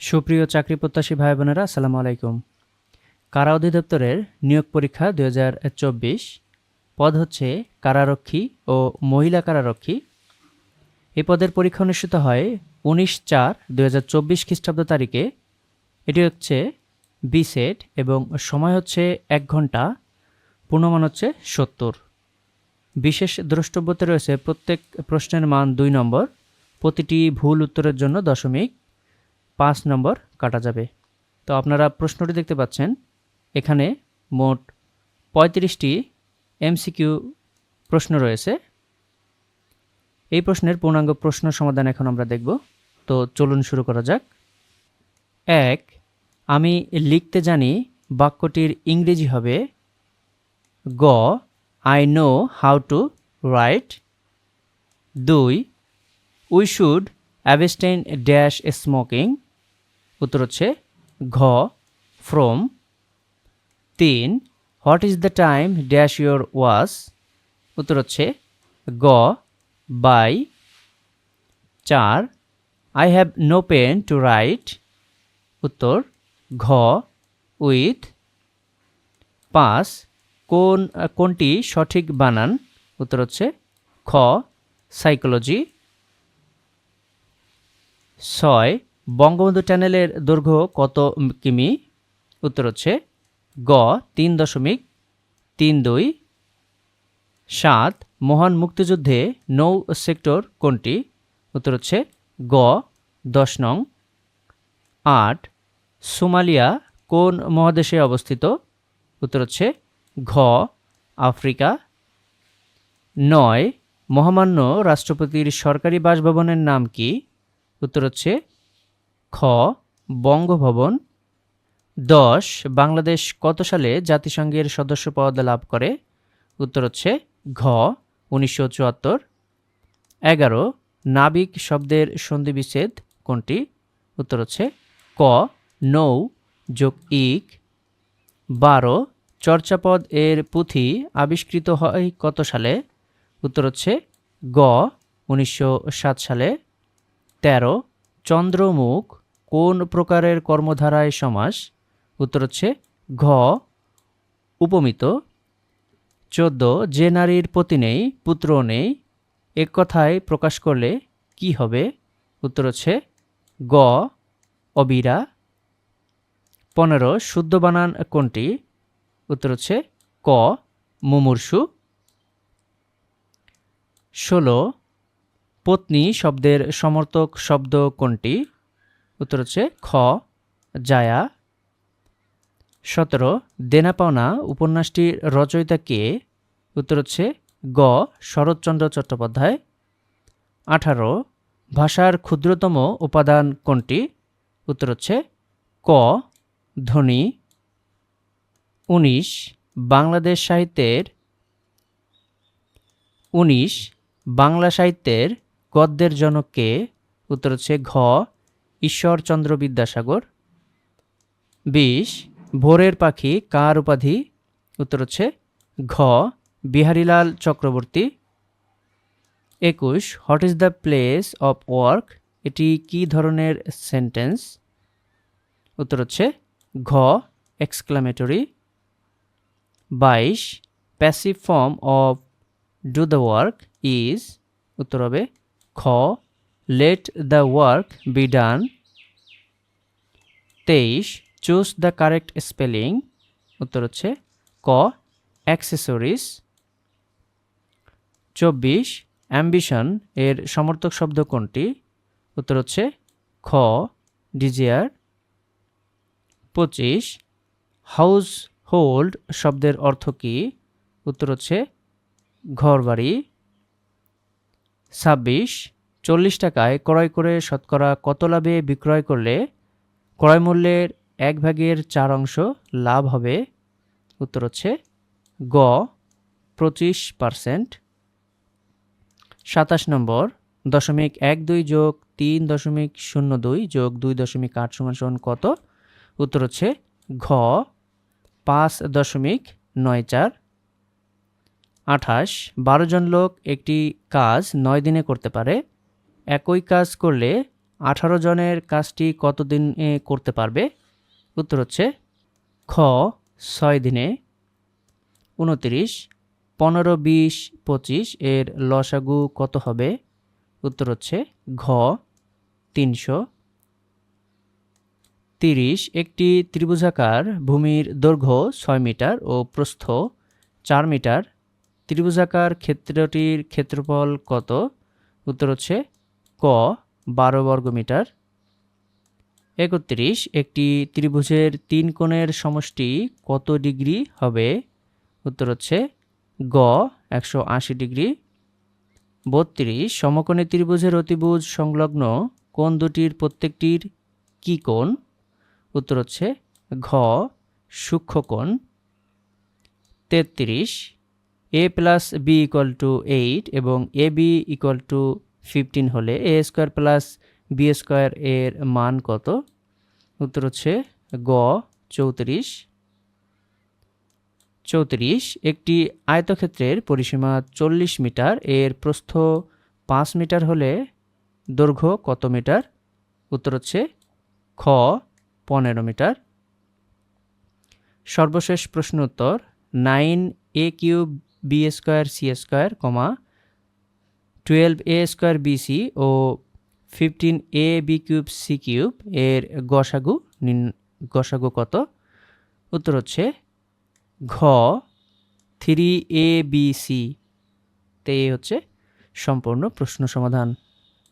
সুপ্রিয় চাকরি প্রত্যাশী ভাই বোনেরা, আসসালামু আলাইকুম। কারা অধিদপ্তরের নিয়োগ পরীক্ষা দু হাজার চব্বিশ, পদ হচ্ছে কারারক্ষী ও মহিলা কারারক্ষী। এই পদের পরীক্ষা অনুষ্ঠিত হয় উনিশ চার দু হাজার চব্বিশ খ্রিস্টাব্দ তারিখে। এটি হচ্ছে বি সেট এবং সময় হচ্ছে এক ঘণ্টা, পূর্ণমান হচ্ছে সত্তর। বিশেষ দ্রষ্টব্যতে রয়েছে প্রত্যেক প্রশ্নের মান দুই নম্বর, প্রতিটি ভুল উত্তরের জন্য দশমিক পাঁচ নম্বর কাটা যাবে। তো আপনারা প্রশ্নটি দেখতে পাচ্ছেন, এখানে মোট পঁয়ত্রিশটি এমসিকিউ প্রশ্ন রয়েছে। এই প্রশ্নের পূর্ণাঙ্গ প্রশ্ন সমাধান এখন আমরা দেখব। তো চলুন শুরু করা যাক। এক, আমি লিখতে জানি বাক্যটির ইংরেজি হবে গ I know how to write দুই we should abstain dash smoking উত্তর হচ্ছে ঘ ফ্রম তিন what is the time dash your watch উত্তর হচ্ছে গ বাই চার I have no pen to write উত্তর ঘ উইথ পাঁচ, কোন, কোনটি সঠিক বানান? উত্তর হচ্ছে খ সাইকোলজি ছয় বঙ্গবন্ধু চ্যানেলের দৈর্ঘ্য কত কিমি? উত্তর হচ্ছে গ, তিন দশমিক তিন দুই সাত। মহান মুক্তিযুদ্ধে নৌ সেক্টর কোনটি? উত্তর হচ্ছে গ, দশ নং আট। সোমালিয়া কোন মহাদেশে অবস্থিত? উত্তর হচ্ছে ঘ, আফ্রিকা। নয়। মহামান্য রাষ্ট্রপতির সরকারি বাসভবনের নাম কি? উত্তর হচ্ছে খ, বঙ্গভবন। দশ, বাংলাদেশ কত সালে জাতিসংঘের সদস্য পদ লাভ করে? উত্তর হচ্ছে ঘ, উনিশশো চুয়াত্তর। এগারো, নাবিক শব্দের সন্ধিবিচ্ছেদ কোনটি? উত্তর হচ্ছে ক, নৌ, যোগ ইক। বারো, চর্চাপদ এর পুঁথি আবিষ্কৃত হয় কত সালে? উত্তর হচ্ছে গ, উনিশশো সাত সালে। তেরো, চন্দ্রমুখ কোন প্রকারের কর্মধারায় সমাস? উত্তর হচ্ছে ঘ, উপমিত। চোদ্দ, যে নারীর পতি নেই পুত্র নেই, এক কথায় প্রকাশ করলে কি হবে? উত্তর হচ্ছে গ, অবিরা। পনেরো, শুদ্ধ বানান কোনটি? উত্তর হচ্ছে ক, মুমূর্ষু। ষোলো, পত্নী শব্দের সমর্থক শব্দ কোনটি? উত্তর হচ্ছে খ, জায়া। সতেরো দেনা পাওনা উপন্যাসটির রচয়িতা কে? উত্তর হচ্ছে গ, শরৎচন্দ্র চট্টোপাধ্যায়। আঠারো, ভাষার ক্ষুদ্রতম উপাদান কোনটি? উত্তর হচ্ছে ক, ধ্বনি। উনিশ, বাংলাদেশ সাহিত্যের উনিশ, বাংলা সাহিত্যের গদ্যের জনক কে? উত্তর হচ্ছে ঘ ঈশ্বরচন্দ্র বিদ্যাসাগর। বিশ, ভোরের পাখি কার উপাধি? উত্তর হচ্ছে ঘ, বিহারীলাল চক্রবর্তী। একুশ, what is the place of work? এটি কি ধরনের সেন্টেন্স? উত্তর হচ্ছে ঘ, এক্সক্লামেটরি। বাইশ, passive form of do the work is? উত্তর হবে খ let the work be done তেইশ চুজ দ্য কারেক্ট স্পেলিং উত্তর হচ্ছে ক অ্যাক্সেসরিজ চব্বিশ অ্যাম্বিশন এর সমর্থক শব্দ কোনটি? উত্তর হচ্ছে খ ডিজিয়ার পঁচিশ হাউস হোল্ড শব্দের অর্থ কী? উত্তর হচ্ছে ঘরবাড়ি. ছাব্বিশ চল্লিশ টাকায় ক্রয় করে শতকরা কত লাভে বিক্রয় করলে ক্রয় মূল্যের এক ভাগের চার অংশ লাভ হবে? উত্তর হচ্ছে গ, পঁচিশ পারসেন্ট। সাতাশ নম্বর, দশমিক এক দুই যোগ তিন দশমিক শূন্য দুই যোগ দুই দশমিক আট সমান সমান কত? উত্তর হচ্ছে ঘ, পাঁচ দশমিক নয় চার। আঠাশ, বারো জন লোক একটি কাজ নয় দিনে করতে পারে। একই কাজ করলে আঠারো জনের কাজটি কতদিন করতে পারবে? উত্তর হচ্ছে খ, ছয় দিনে, উনত্রিশ, পনেরো, বিশ, পঁচিশ, এর লসাগু কত হবে? উত্তর হচ্ছে ঘ, তিনশো, তিরিশ, একটি ত্রিভুজাকার ভূমির দৈর্ঘ্য ছয় মিটার ও প্রস্থ চার মিটার। ত্রিভুজাকার ক্ষেত্রটির ক্ষেত্রফল কত? উত্তর হচ্ছে ক বারো বর্গমিটার একত্রিশ, একটি ত্রিভুজের তিন কোণের সমষ্টি কত ডিগ্রি হবে? উত্তর হচ্ছে গ, একশো আশি ডিগ্রি। বত্রিশ, সমকোণী ত্রিভুজের অতিভুজ সংলগ্ন কোণ দুটির প্রত্যেকটির কি কোণ? উত্তর হচ্ছে ঘ সূক্ষ্মকোণ তেত্রিশ, A plus B equal to eight এবং A B equal to fifteen হলে A square plus B square এর মান কত? উত্তর হচ্ছে গ, চৌত্রিশ চৌত্রিশ। একটি আয়তক্ষেত্রের পরিসীমা চল্লিশ মিটার, এর প্রস্থ পাঁচ মিটার হলে দৈর্ঘ্য কত মিটার? উত্তর হচ্ছে খ, পনেরো মিটার। সর্বশেষ প্রশ্ন উত্তর nine A cube B square C square comma twelve A square BC O fifteen A B cube C cube এর গসাগু গসাগু কত? উত্তর হচ্ছে ঘ থ্রি এ বি সি তে হচ্ছে সম্পূর্ণ প্রশ্ন সমাধান।